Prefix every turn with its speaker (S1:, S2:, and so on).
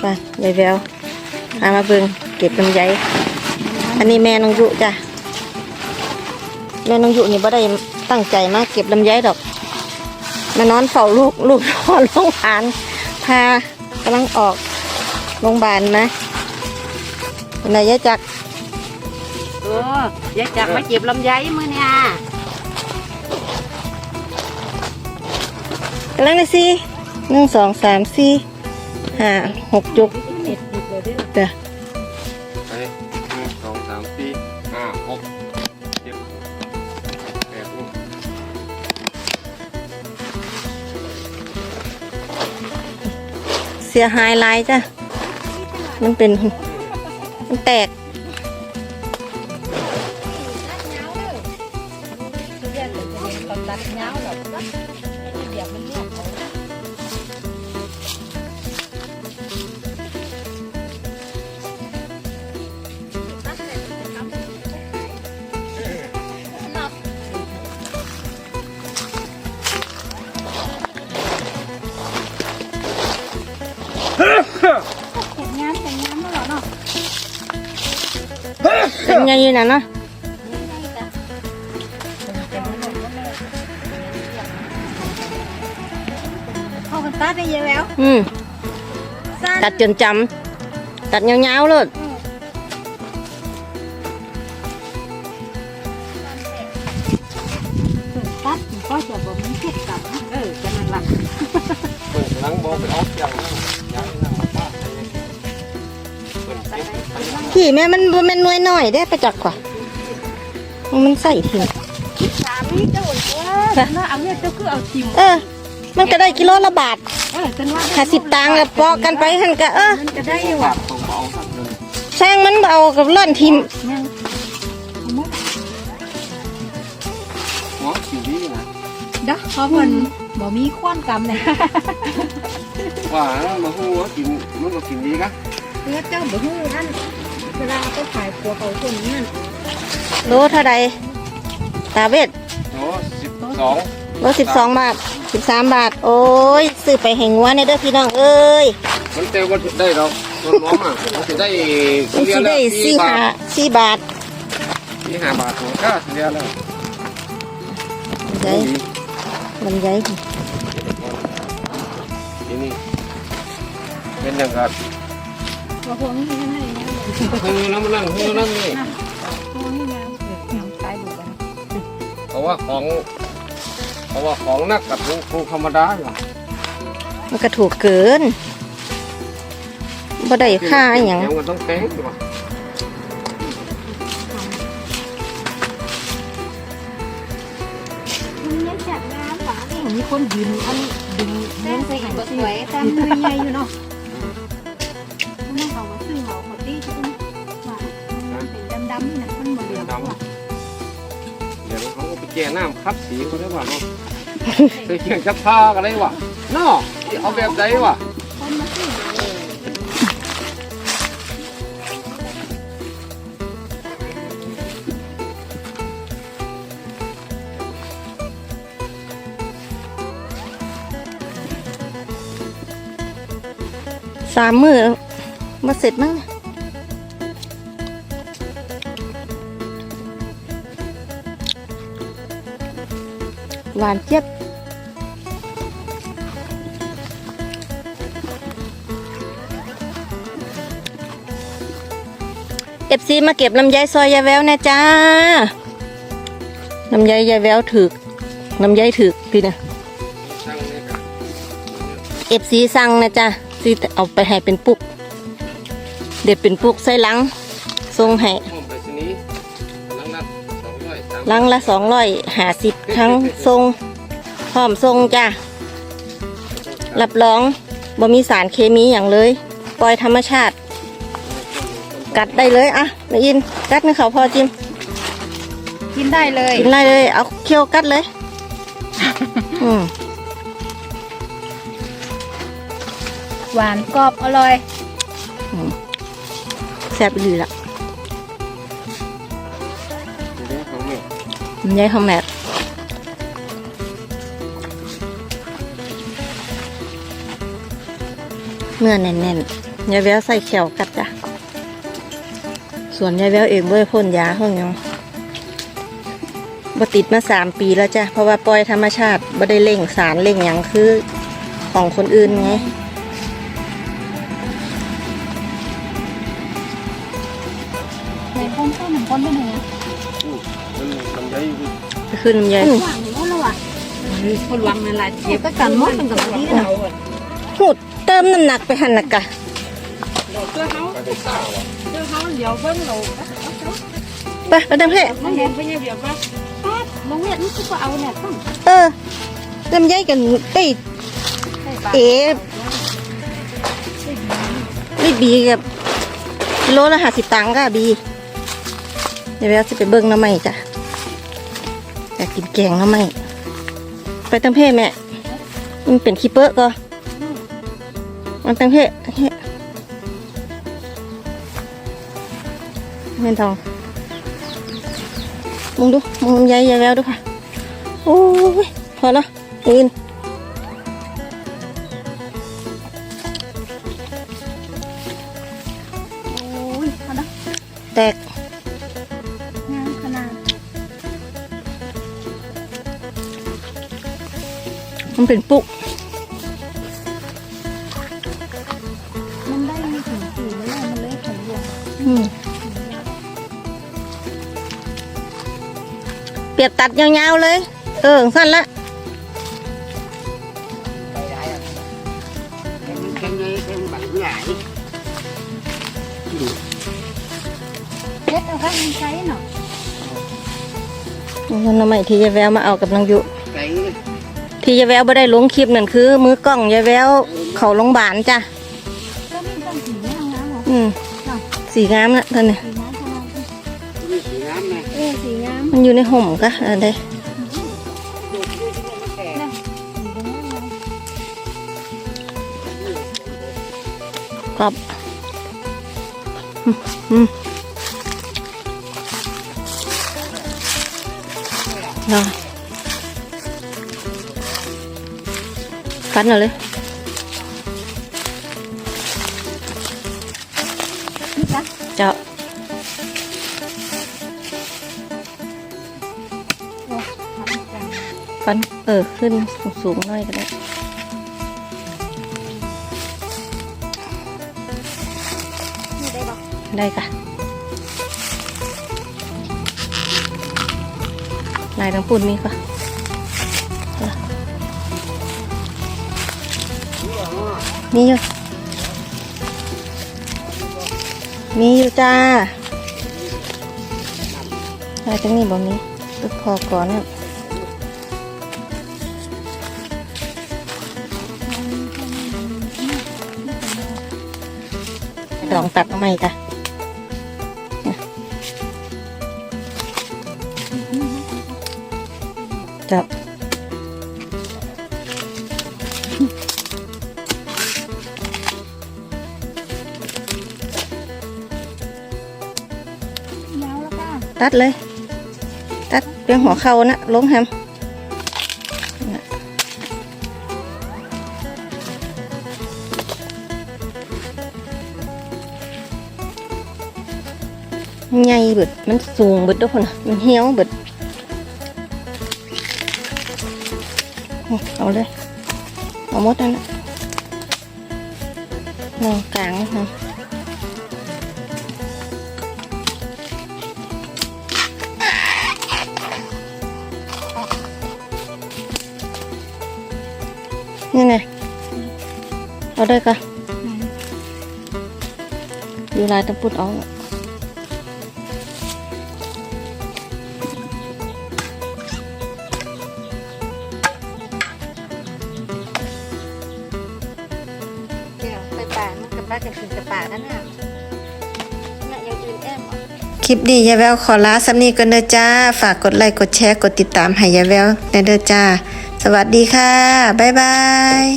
S1: ไปยายแววพามาเบิ่งเก็บลำไยอันนี้แม่น้องยุจ้ะแม่น้องยุนี่บ่ได้ตั้งใจมาเก็บลำไยดอกมานอนเฝ้าลูกลูกนอนโรงพยาบาลพากำลังออกโรงพยาบาลนะเป็นไรยายจักร
S2: เออยายจักมาเก็บลำไยมื้อเนี่ย
S1: กำลังเลยสิหนึ่งสองสามสี่ ห้าหกจุกเด้อ
S3: ไปหนึ่งสองสามสี่ห้าหกเจ็ดแปดลูก
S1: เสียหายหลายจ้ะ มันเป็น มันแตกเป็นไงาะ
S2: เข้ากันตัดได้เยว
S1: อืมตัดจนจำตัดยาวๆเลย
S2: ตัดก็จะบ่มีเก็บกับเออจะนั่นล่ะ
S3: เปิดหลังบอกไปออกอย่างนั้นอย่างนั้นมาป้าเปิดเก็บไปนั่ง
S1: พี่แม่มันบ่แม่นน้อยน้อยๆได้ประจักษ์กว่า มันใส่ทิ้ง
S2: สามีเจ้าว่าน่าเอาเนี่ยเจ้าคือเอาทิม
S1: เออ มันก็ได้กิโลละบาท
S2: เออจันว่า
S1: ห้าสิบตังค์แล้วปอกกันไปหันก็เออ
S2: มันจะได้อยู่
S3: ปา
S2: อะ
S3: กตรงเบาสักหนึ่ง
S1: ช่างมันเอากับล่อนทิม
S2: ยัง
S3: หัวคิวดีนะ
S2: เด้อเพราะมันบ่มีควนกรรมเลย
S3: ว่ามาหัวกินมันก็กินดีกะ
S2: เพื่อเจ้าบ่ฮู้นั่น เวลาเอาไปขายปัวเขาคนนั่น
S1: โลเท่าใดตาเวท
S3: โอ้สิบสอง
S1: โลสิบสองบาทสิบสามบาท โอ้ยซื้อไปแห่งวัวในเด้อพี่น้องเอ้ย
S3: มันเต็มก็ได้หรอกตัวน้อมอะมันจะได้
S1: มันสิได้สี่
S3: บา
S1: ห้า
S3: ท
S1: สี่บาท
S3: สี่ห้าบาทหัวค่าเสียแล้ว
S1: ลำไยลำไย
S3: ทีนี้เป็นอย่างกับ
S2: ว่าพวกนี้ยัง ไงนะ
S3: ฮือน้ำมันนั่นฮือนั่นนี่
S2: พวกนี้นะยังขายดูกัน
S3: เพราะว่าของเพราะว่าของนักกับครูธรรมดาอยู่
S1: มันก็ถูกเกินบ่ได้ค่าอหย่าง
S3: เดี๋ยวมันต้องแพงอยู่ว่ะ
S2: มันยังจัดงานหวานนี่มีคนยืนอันดึงเล่นใส่กันสวยแต่มือใหญ่อยู่เนาะำๆนี่นะมันบ่เหลือง
S3: ดำเดี๋ยวเขาก็ไปแก่น้ำคัดสีเขาได้ว่ะเนาะเคยเขียนชักผ้ากันเลยว่ะเนาะเอาแบบไหนว่ะ
S2: คนมาซื้อ
S1: สามมือมาเสร็จมั้ง หวานเจี๊ยบเอฟซีมาเก็บลำไยซอยยายแววนะจ้าลำไยยายแววถึกลำไยถึกพี่นะ
S3: ช่างนี่ครับ
S1: เอฟซีสั่งนะจ๊ะซีเอาไปให้เป็นปุก เด็ดเป็นปุกใส่หลังส่งให้
S3: ลัง
S1: ละสองร้อยหาสิบทั้งทรงพร้อมทรงจ้ะรับรองบ่มีสารเคมีอย่างเลย ปล่อยธรรมชาติ กัดได้เลยอะนายอินกัดให้เขาพอจิม
S2: กินได้เลย
S1: กินได้เลยเอาเคี้ยวกัดเลยอืม
S2: หวานกรอบอร่อย
S1: แซ่บดีละ ลำไยของแม่เนื้อแน่นๆยายแววใส่แขวกัดจ้ะ ส่วนยายแววเองเว้ยพ่นยาเพิ่งยังบติดมาสามปีแล้วจ้ะ เพราะว่าปล่อยธรรมชาติบ่ได้เล่งสารเล่งหยังคือของคนอื่นไง ขึ้นลำไย
S2: หวังหรือว่าเราอะ
S4: คนวังนั่นแหละ
S2: เก็บไปกันมดเป็นกับนี้นะ
S1: หูดเติมน้ำหนักไปหันนักกะ
S4: เพื่อเขา
S3: ไปเป็นซ่าวะ
S4: เพื่อเขาเดี๋ยวเบิ้งเรา
S1: ไปไปเต็มเพะ
S4: มันเห็นไปเนี่ยเดี๋ยวว่า
S2: โรงเรียนนี่คือว่าเอาเนี่ยต้อง
S1: เออลำไยกันได้
S2: ใส่ปาก
S1: เอ๋ได้บีกับโลละห้าสิบตังค์ก็บี เดี๋ยวเราจะไปเบิ้งหน้ำใหม่จ้ะ อยากกินแกงหน้ำใหม่ไปเต็มเพะแม่ มันเป็นคีเปอร์ก็ มันเต็มเพะเฮ้เม่นทองมึงดูมึงลำไยยายแววดูค่ะ โอ้ย พอแล้วอื่น
S2: โอ้ยเขานะ
S1: แตก มันเป็นปุก
S2: มันได้ไม่ถึงสี่เลยมันเลยแข็งรวม
S1: อืมเปียกตัดยาวๆเลย เออสั้นละ
S2: เล็ดเอาข้างมันใช้เนาะ
S1: มันทำไมที่ยายแววมาเอากับนางยุ
S3: ไก่
S1: ที่ยายแววไม่ได้ลงคลิปนั่นคือ มือกล้องยายแววเขาโรงพยาบาลจ้ะ
S2: อืม
S1: สีงามนะท่านเนี่ย
S2: มันอ
S1: ยู่ในห่มกะอะไร
S2: สีงาม
S1: กรอบอืมอืมรอ กันเอาเลย
S2: นี่จ้ะ
S1: เจ้าฟันเออขึ้นสูงๆหน่อยก็ได้
S2: ได้บอก
S1: ได้ค่ะลายทั้งปุ่นมีค่ะ มีอยู่ มีอยู่จ้าลายตรงนี้บ่มีตึกพอก่อนนะลองตัดมาใหม่จ้ะจับ ตัดเลย ตัดเพียงหัวเข่านะลงแฮมน่ะใหญ่เบิดมันสูงเบิดทุกคนน่ะมันเหี่ยวเบิดเอาเลยเอาหมดนั่นนะนองกลางนะ นี่ไงเอาได้ก็ดูลายตะปุดเอา
S2: เดี๋ยวไปป่ามันกับป้ากันถึงกับป่านั่นน่ะน่ะอย่างอื่นแอม
S1: คลิปนี้ยายแววขอลาสำนีกันเด้อจ้า ฝากกดไลค์กดแชร์กดติดตามให้ยายแววในเด้อจ้า สวัสดีค่ะ บ๊ายบาย